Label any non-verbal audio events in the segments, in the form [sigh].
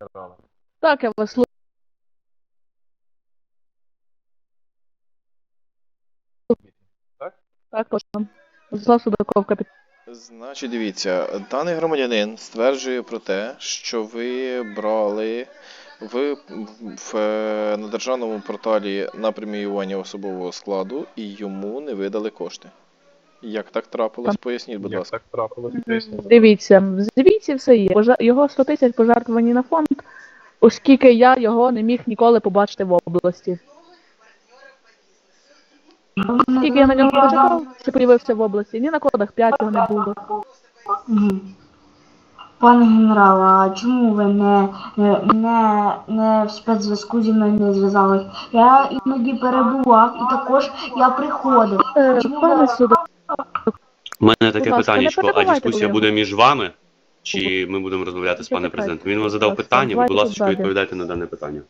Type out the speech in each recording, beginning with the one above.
генерала. Так, я вас слухаю. Так? Так, точно. Владислав Судаков, капітан. Значить, дивіться, даний громадянин стверджує про те, що ви брали в, в, е, на державному порталі на преміювання особового складу і йому не видали кошти. Як так трапилось? Поясніть, будь Як ласка. так трапилось? Поясніть. Дивіться, в звіті все є. Пожа- Його 100 тисяч пожертвовані на фонд, оскільки я його не міг ніколи побачити в області. Скільки я на нього почекав, що появився в області, ні на кодах 5 його не було. Мгм. Пане генерал, а чому ви не, не, не, в спецзв'язку зі мною не зв'язались? Я іноді перебував і також я приходив. Е, Чому Пане ви- Судаков, У мене таке Будь ласка, не питання, а перебивайте дискусія мене. буде між вами, чи ми будемо розмовляти з паном Почекайте, президентом? Він вам задав питання, ви, будь давайте ласка, далі. відповідайте на дане питання.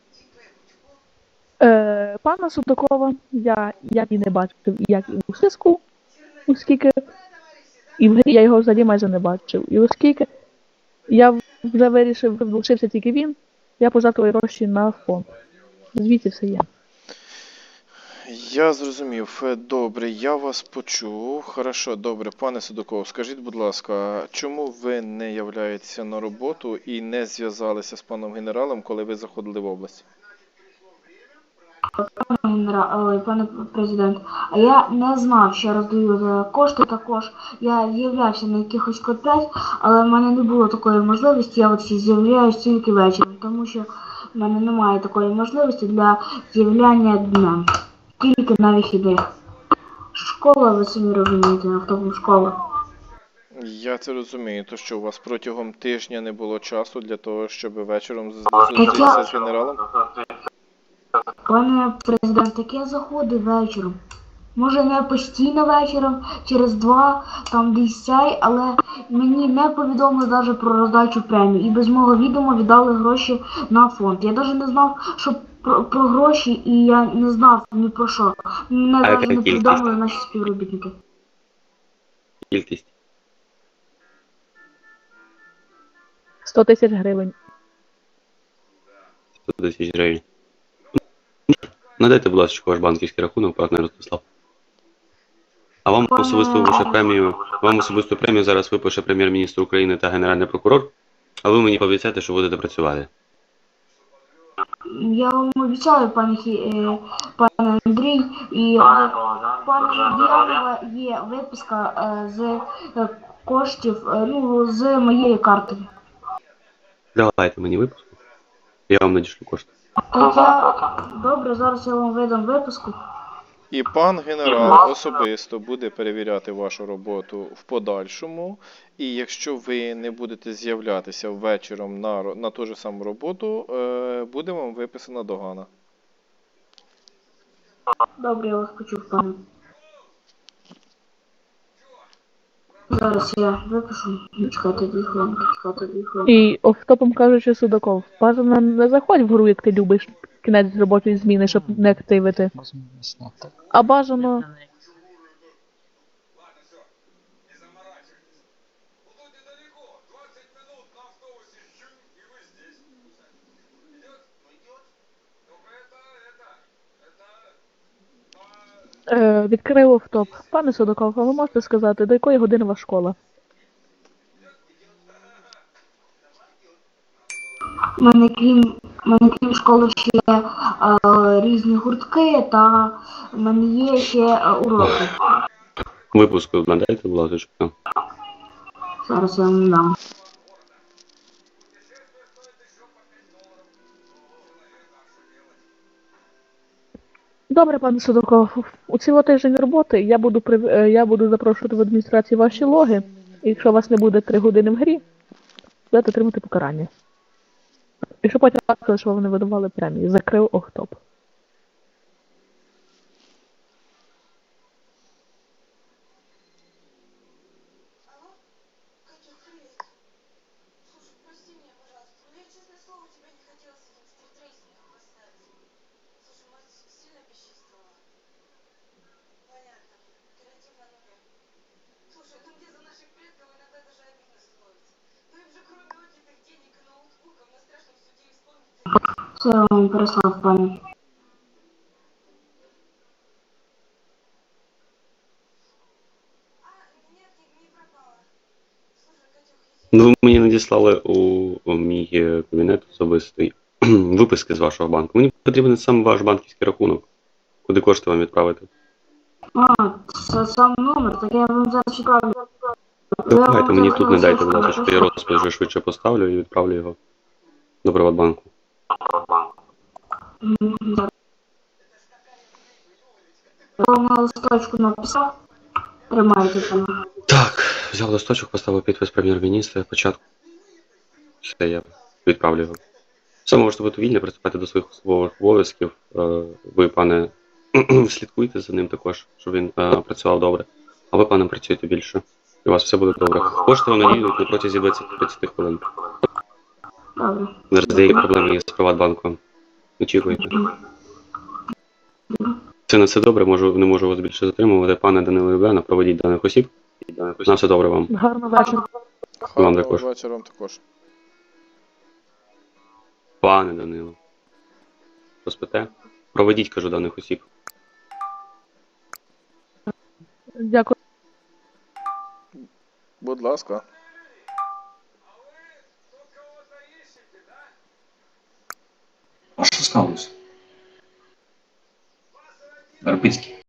е, пана Судакова я як і не бачив, як і у списку, оскільки і в грі я його взагалі майже не бачив. І оскільки я вже вирішив, влучився тільки він, я пожертвую гроші на фонд. Звідси все є. Я зрозумів. Е, Добре, я вас почув. Хорошо, добре, пане Судаков, скажіть, будь ласка, чому ви не являєтеся на роботу і не зв'язалися з паном генералом, коли ви заходили в область? Пане генерал, ой, пане президент, а я не знав, що роздають е, кошти також. Я з'являвся на якихось 5, але в мене не було такої можливості, я от з'являюсь тільки вечором, тому що в мене немає такої можливості для з'являння днем. Тільки на вихідних. Школа, ви самі розумієте, автобус школа. Я це розумію, то що у вас протягом тижня не було часу для того, щоб вечором зустрітися з генералом? Пане президент, так я заходив вечором. Може не постійно вечором, через два, там десь цей, але мені не повідомили навіть про роздачу премії. І без мого відома віддали гроші на фонд. Я навіть не знав, що про, про гроші, і я не знав ні про що. Мене А навіть не кількість? повідомили наші співробітники. Кількість. 100 тисяч гривень. 100 тисяч гривень. Надайте, будь ласка, ваш банківський рахунок, партнер Ростислав. А вам Пане- особисто випише премію, вам особисту премію зараз випише прем'єр-міністр України та генеральний прокурор, а ви мені пообіцяєте, що будете працювати. Я вам обіцяю, пане, Хі- е, пане Андрій, і пане Діанова є виписка е, з е, коштів, е, ну, з моєї карти. Давайте мені випуску. Я вам надішлю кошти. Я добре, зараз я вам видам виписку. І пан генерал особисто буде перевіряти вашу роботу в подальшому. І якщо ви не будете з'являтися вечором на, на ту ж саму роботу, е, буде вам виписана догана. Добре, я вас почув, пане. Зараз я випишу. чекати дві хвилинки, чекати дві хвилинки. І офтопом кажучи, Судаков, бажано не заходь в гру, як ти любиш кінець робочої зміни, щоб не активити. А бажано е, відкрив офтоп. Пане Судаков, а ви можете сказати, до якої години ваша школа? У мене крім, у мене крім школи ще е, різні гуртки та в мене є ще е, уроки. Випуску надайте, будь ласка. Зараз я вам дам. Добре, пане Судаков, у цілий тиждень роботи я буду при... е, я буду запрошувати в адміністрації ваші логи. І якщо у вас не буде три години в грі, будете отримати покарання. І що потім бачили, що не видавали премії. Закрив Охтоп. Сильно бесчувствовала. Понятно. Карантин на нуле. Слушай, ну мне за наших предков иногда даже обидно становится. Ну им же кроме отнятых денег и ноутбуков на страшном суде не, не пропала. Слушай, Катюх, иди. Ну, ви мені надіслали у, у мій е, кабінет особистий [clears throat] виписки з вашого банку. Мені потрібен саме ваш банківський рахунок, куди кошти вам відправити. А, це сам номер, так я вам зараз чекаю. Давайте мені тут не дайте, будь ласка, я розпис вже швидше поставлю і відправлю його до Приватбанку. На листочку написав. Тримайте там. Так, взяв листочок, поставив підпис прем'єр-міністра, початку. Все, я відправлю його. Все можете бути вільні, приступати до своїх особових обов'язків. Е, Ви, пане, [clears throat] слідкуйте за ним також, щоб він е, працював добре. А ви, пане, працюйте більше. І у вас все буде добре. Кошти вам надійдуть на протязі 20-30 хвилин. Добре. Зараз деякі проблеми є з Приватбанком. Очікуйте. Це на все добре, можу, не можу вас більше затримувати. Пане Данило Євгена, проведіть даних осіб. На все добре вам. Гарного вечора. Вам Гарного вечора вам також. Пане Данило. Поспите? Проведіть, кажу, даних осіб. Дякую. Будь ласка. А що сталося? Вербицький.